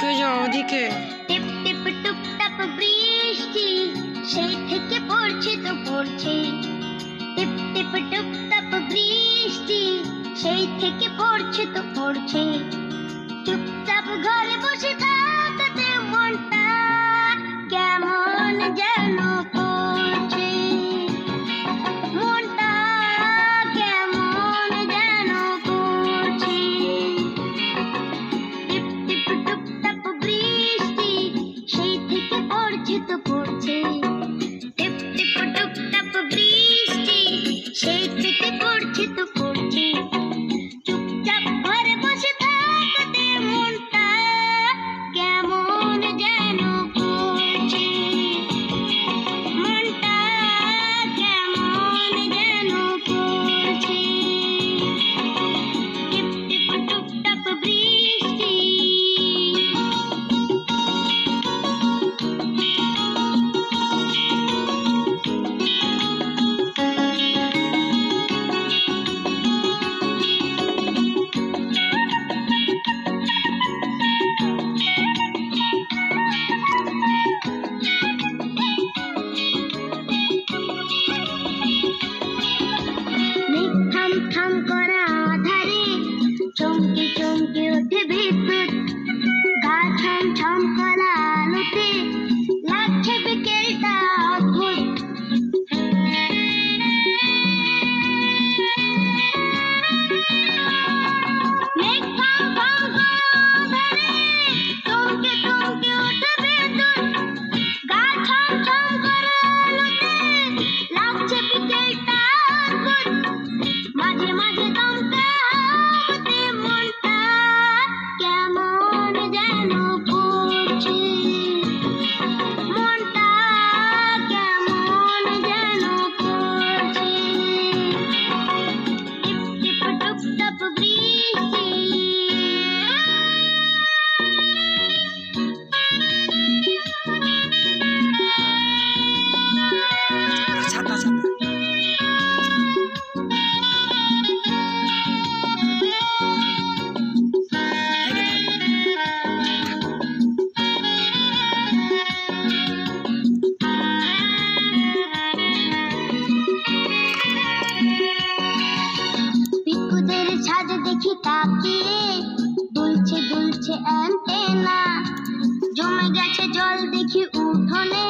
ওদিকে। টিপ টিপ, টুপ, টাপ, বৃষ্টি, সেই থেকে পড়ছে তো পড়ছে। টিপ টিপ, টুপ, টাপ, বৃষ্টি, সেই থেকে পড়ছে তো পড়ছে। চুপচাপ ঘরে বসে থাক। the. I see. আকাশে জল দেখি উঠোনে।